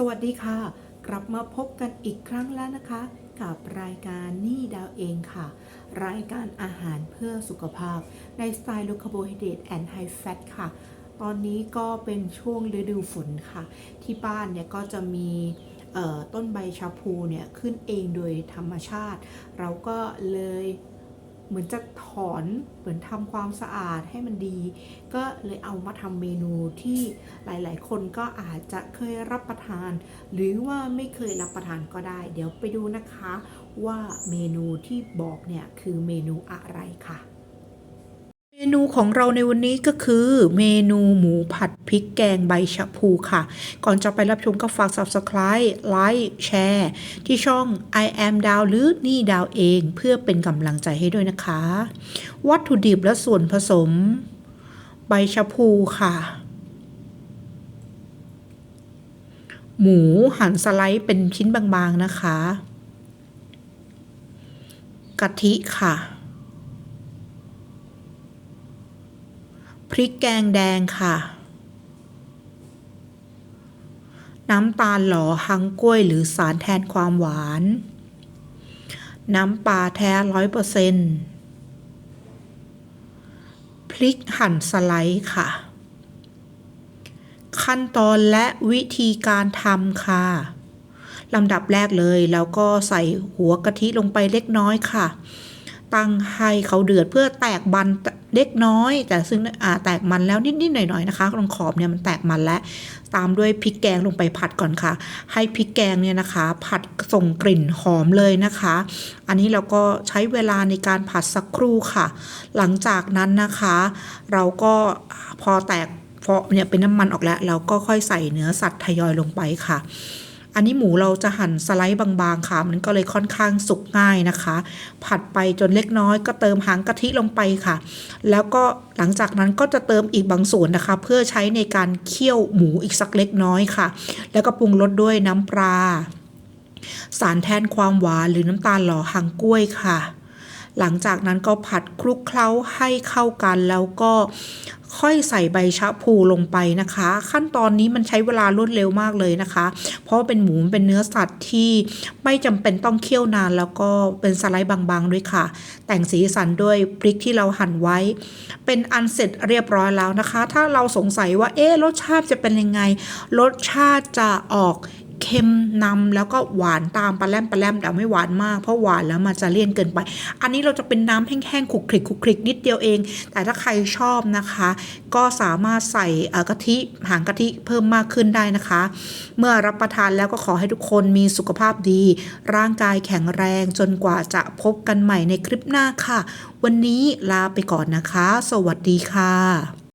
สวัสดีค่ะ กลับมาพบกันอีกครั้งแล้วนะคะ กับรายการนี่ดาวเองค่ะ รายการอาหารเพื่อสุขภาพ ในสไตล์โลคาโบไฮเดรตแอนด์ไฮแฟตค่ะ ตอนนี้ก็เป็นช่วงฤดูฝนค่ะ ที่บ้านเนี่ยก็จะมีต้นใบชาพูเนี่ยขึ้นเองโดยธรรมชาติ เราก็เลย เหมือนจะถอนเหมือนทำความสะอาดให้มันดี ก็เลยเอามาทำเมนูที่หลายๆ คนก็อาจจะเคยรับประทาน หรือว่าไม่เคยรับประทานก็ได้ เดี๋ยวไปดูนะคะว่าเมนูที่บอกเนี่ยคือเมนูอะไรค่ะ นูของเราในวันนี้ก็คือเมนูหมูผัดพริกแกงใบชะพูค่ะ ก่อนจะไปรับชมก็ฝาก subscribe ไลค์แชร์ที่ช่อง I am ดาวหรือนี่ดาวเองเพื่อเป็นกำลังใจให้ด้วยนะคะ วัตถุดิบและส่วนผสม ใบชะพูค่ะ หมูหั่นสไลด์เป็นชิ้นบางๆนะคะ กะทิค่ะ ริกแกงแดงค่ะ น้ำตาลหล่อฮังกล้วยหรือสารแทนความหวาน น้ำปลาแท้ร้อยเปอร์เซนต์พริกหั่นสไลด์ค่ะ ขั้นตอนและวิธีการทำค่ะลำดับแรกเลยเราก็ใส่หัวกะทิลงไปเล็กน้อยค่ะ ตั้งให้เขาเดือดเพื่อแตกมันเล็กน้อย แต่ซึ่งอ่าแตกมันแล้วนิดๆหน่อยๆนะคะตรงขอบเนี่ยมันแตกมันแล้วตามด้วยพริกแกงลงไปผัดก่อนค่ะ ให้พริกแกงเนี่ยนะคะ ผัดส่งกลิ่นหอมเลยนะคะ อันนี้เราก็ใช้เวลาในการผัดสักครู่ค่ะ หลังจากนั้นนะคะ เราก็พอแตกพอเนี่ยเป็นน้ำมันออกแล้ว เราก็ค่อยใส่เนื้อสัตว์ทยอยลงไปค่ะ อันนี้หมูเราจะหั่นสไลด์บางๆค่ะ มันก็เลยค่อนข้างสุกง่ายนะคะ ผัดไปจนเล็กน้อยก็เติมหางกะทิลงไปค่ะ แล้วก็หลังจากนั้นก็จะเติมอีกบางส่วนนะคะ เพื่อใช้ในการเคี่ยวหมูอีกสักเล็กน้อยค่ะ แล้วก็ปรุงรสด้วยน้ำปลาสารแทนความหวานหรือน้ำตาลหล่อหางกล้วยค่ะ หลังจากนั้นก็ผัดคลุกเคล้าให้เข้ากันแล้วก็ค่อยใส่ใบชะพูลงไปนะคะ ขั้นตอนนี้มันใช้เวลารวดเร็วมากเลยนะคะ เพราะเป็นหมูเป็นเนื้อสัตว์ที่ไม่จำเป็นต้องเคี่ยวนานแล้วก็เป็นสไลด์บางๆด้วยค่ะ แต่งสีสันด้วยพริกที่เราหั่นไว้ เป็นอันเสร็จเรียบร้อยแล้วนะคะ ถ้าเราสงสัยว่าเอ๊ะรสชาติจะเป็นยังไง รสชาติจะออก เค็มนำแล้วก็หวานตามปลาแรมปลาแรมแต่ไม่หวานมากเพราะหวานแล้วมันจะเลี่ยนเกินไป อันนี้เราจะเป็นน้ำแห้งๆคลุกคลิกคลุกคลิกนิดเดียวเอง แต่ถ้าใครชอบนะคะ ก็สามารถใส่กะทิหางกะทิเพิ่มมากขึ้นได้นะคะ เมื่อรับประทานแล้วก็ขอให้ทุกคนมีสุขภาพดี ร่างกายแข็งแรงจนกว่าจะพบกันใหม่ในคลิปหน้าค่ะ วันนี้ลาไปก่อนนะคะ สวัสดีค่ะ